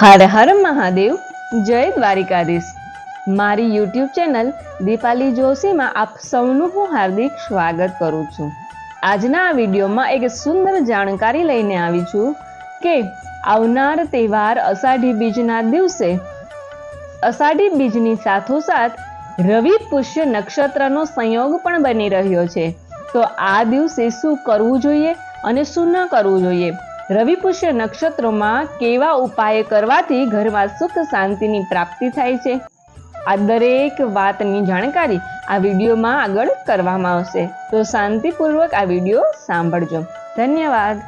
હર હર મહાદેવ, જય દ્વારિકાધીશ. મારી YouTube channel Dipali જોશીમાં આપ સૌનું હું હાર્દિક સ્વાગત કરું છું. આજના આ વિડીયોમાં એક સુંદર જાણકારી લઈને આવી છું કે આવનાર તહેવાર અષાઢી બીજના દિવસે અષાઢી બીજની સાથોસાથ રવિ પુષ્ય નક્ષત્રનો સંયોગ પણ બની રહ્યો છે. તો આ દિવસે શું કરવું જોઈએ અને શું ન કરવું જોઈએ? રવિ પુષ્ય નક્ષત્રોમાં કેવા ઉપાય કરવાથી ઘરમાં સુખ શાંતિની પ્રાપ્તિ થાય છે? આ દરેક વાતની જાણકારી આ વિડીયોમાં આગળ કરવામાં આવશે. તો શાંતિપૂર્વક આ વીડિયો સાંભળજો. ધન્યવાદ.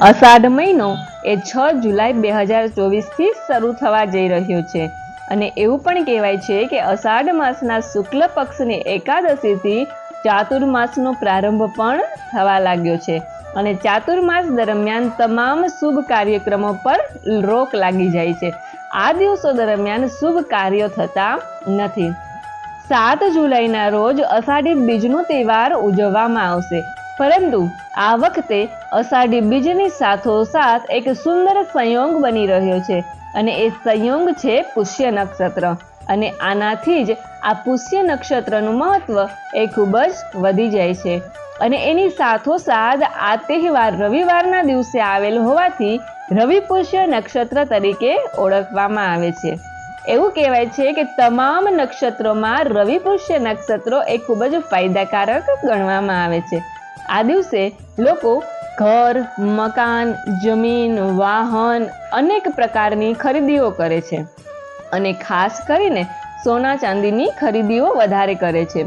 અષાઢ મહિનો એ છ જુલાઈ બે હજાર ચોવીસથી શરૂ થવા જઈ રહ્યો છે. અને એવું પણ કહેવાય છે કે અષાઢ માસના શુક્લ પક્ષની એકાદશીથી ચાતુર્માસનો પ્રારંભ પણ થવા લાગ્યો છે. અને ચાતુર્માસ દરમિયાન તમામ શુભ કાર્યક્રમો પર રોક લાગી જાય છે. આ દિવસો દરમિયાન શુભ કાર્યો થતા નથી. સાત જુલાઈના રોજ અષાઢી બીજનો તહેવાર ઉજવવામાં આવશે. પરંતુ આ વખતે અષાઢી બીજની સાથોસાથ એક સુંદર સંયોગ બની રહ્યો છે અને એ સંયોગ છે પુષ્ય નક્ષત્ર. અને આનાથી જ આ પુષ્ય નક્ષત્રનું મહત્વ એ ખૂબ જ વધી જાય છે. અને એની સાથોસાથ આ તહેવાર રવિવારના દિવસે આવેલ હોવાથી રવિ પુષ્ય નક્ષત્ર તરીકે ઓળખવામાં આવે છે. એવું કહેવાય છે કે તમામ નક્ષત્રોમાં રવિ પુષ્ય નક્ષત્રો એ ખૂબ જ ફાયદાકારક ગણવામાં આવે છે. આ દિવસે લોકો ઘર, મકાન, જમીન, વાહન અનેક પ્રકારની ખરીદીઓ કરે છે. અને ખાસ કરીને સોના ચાંદીની ખરીદીઓ વધારે કરે છે.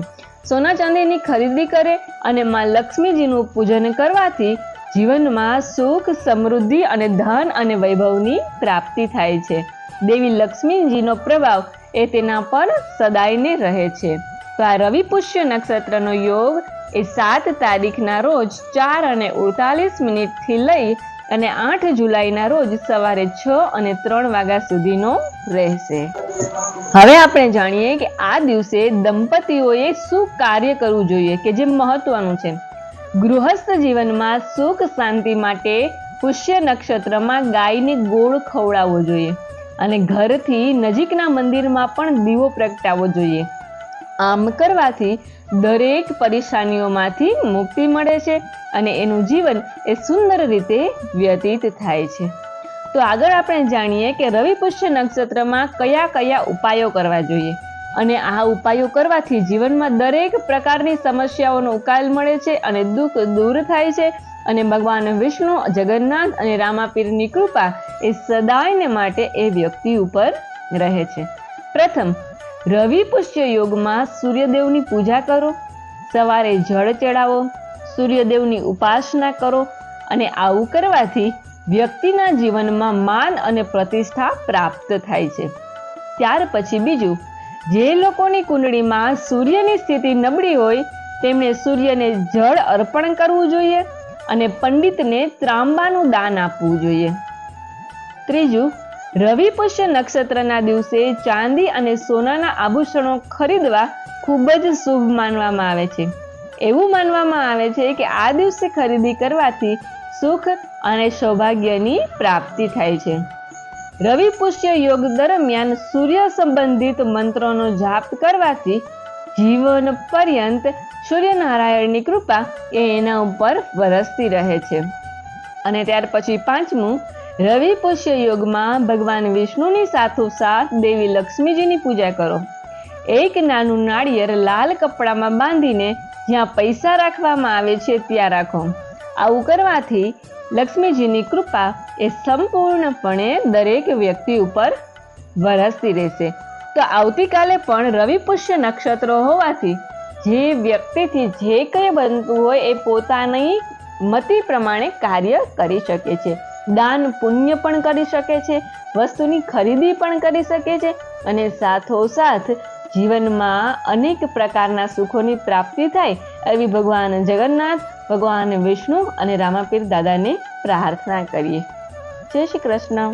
સોના ચાંદીની ખરીદી કરે અને માં લક્ષ્મીજીનું પૂજન કરવાથી જીવનમાં સુખ, સમૃદ્ધિ અને ધન અને વૈભવની પ્રાપ્તિ થાય છે. દેવી લક્ષ્મીજીનો પ્રભાવ એ તેના પર સદાયને રહે છે. તો આ રવિ પુષ્ય નક્ષત્રનો યોગ એ સાત તારીખના રોજ ચાર અને ઉડતાલીસ મિનિટથી લઈ અને આઠ જુલાઈના રોજ સવારે છ અને ત્રણ વાગ્યા સુધીનો રહેશે. હવે આપણે જાણીએ કે આ દિવસે દંપતીઓએ શું કાર્ય કરવું જોઈએ, કે જે મહત્વનું છે. ગૃહસ્થ જીવનમાં સુખ શાંતિ માટે પુષ્ય નક્ષત્રમાં ગાયને ગોળ ખવડાવવો જોઈએ અને ઘરથી નજીકના મંદિરમાં પણ દીવો પ્રગટાવવો જોઈએ. આમ કરવાથી દરેક પરેશાનીઓમાંથી મુક્તિ મળે છે અને એનું જીવન એ સુંદર રીતે વ્યતીત થાય છે. તો આગળ આપણે જાણીએ કે રવિ પુષ્ય નક્ષત્રમાં કયા કયા ઉપાયો કરવા જોઈએ. અને આ ઉપાયો કરવાથી જીવનમાં દરેક પ્રકારની સમસ્યાઓનો ઉકેલ મળે છે અને દુઃખ દૂર થાય છે. અને ભગવાન વિષ્ણુ, જગન્નાથ અને રામાપીરની કૃપા એ સદાયને માટે એ વ્યક્તિ ઉપર રહે છે. પ્રથમ, રવિ પુષ્ય યોગમાં સૂર્યદેવની પૂજા કરો. સવારે જળ ચડાવો, સૂર્યદેવની ઉપાસના કરો અને આવું કરવાથી વ્યક્તિના જીવનમાં માન અને પ્રતિષ્ઠા પ્રાપ્ત થાય છે. ત્યાર પછી બીજું, જે લોકોની કુંડળીમાં સૂર્યની સ્થિતિ નબળી હોય, તેમણે સૂર્યને જળ અર્પણ કરવું જોઈએ અને પંડિતને ત્રાંબાનું દાન આપવું જોઈએ. ત્રીજું, રવિ પુષ્ય નક્ષત્રના દિવસે ચાંદી અને સોનાના આભૂષણો ખરીદવા ખૂબ જ શુભ માનવામાં આવે છે. એવું માનવામાં આવે છે કે આ દિવસે ખરીદી કરવાથી સુખ અને સૌભાગ્યની પ્રાપ્તિ થાય છે. રવિ પુષ્ય યોગ દરમિયાન સૂર્ય સંબંધિત મંત્રોનો જાપ કરવાથી જીવન પર્યંત સૂર્યનારાયણની કૃપા એ એના ઉપર વરસતી રહે છે. અને ત્યાર પછી પાંચમું, રવિ પુષ્ય યોગમાં ભગવાન વિષ્ણુની સાથોસાથ દેવી લક્ષ્મીજીની પૂજા કરો. એક નાનું નાળિયેર લાલ કપડામાં બાંધીને જ્યાં પૈસા રાખવામાં આવે છે ત્યાં રાખો. આવું કરવાથી લક્ષ્મીજીની કૃપા એ સંપૂર્ણપણે દરેક વ્યક્તિ ઉપર વરસતી રહેશે. તો આવતીકાલે પણ રવિ પુષ્ય નક્ષત્રો હોવાથી જે વ્યક્તિથી જે કંઈ બનતું હોય એ પોતાની મતિ પ્રમાણે કાર્ય કરી શકે છે. દાન પુણ્ય પણ કરી શકે છે, વસ્તુની ખરીદી પણ કરી શકે છે અને સાથોસાથ જીવનમાં અનેક પ્રકારના સુખોની પ્રાપ્તિ થાય એવી ભગવાન જગન્નાથ, ભગવાન વિષ્ણુ અને રામાપીર દાદાને પ્રાર્થના કરીએ. જય શ્રી કૃષ્ણ.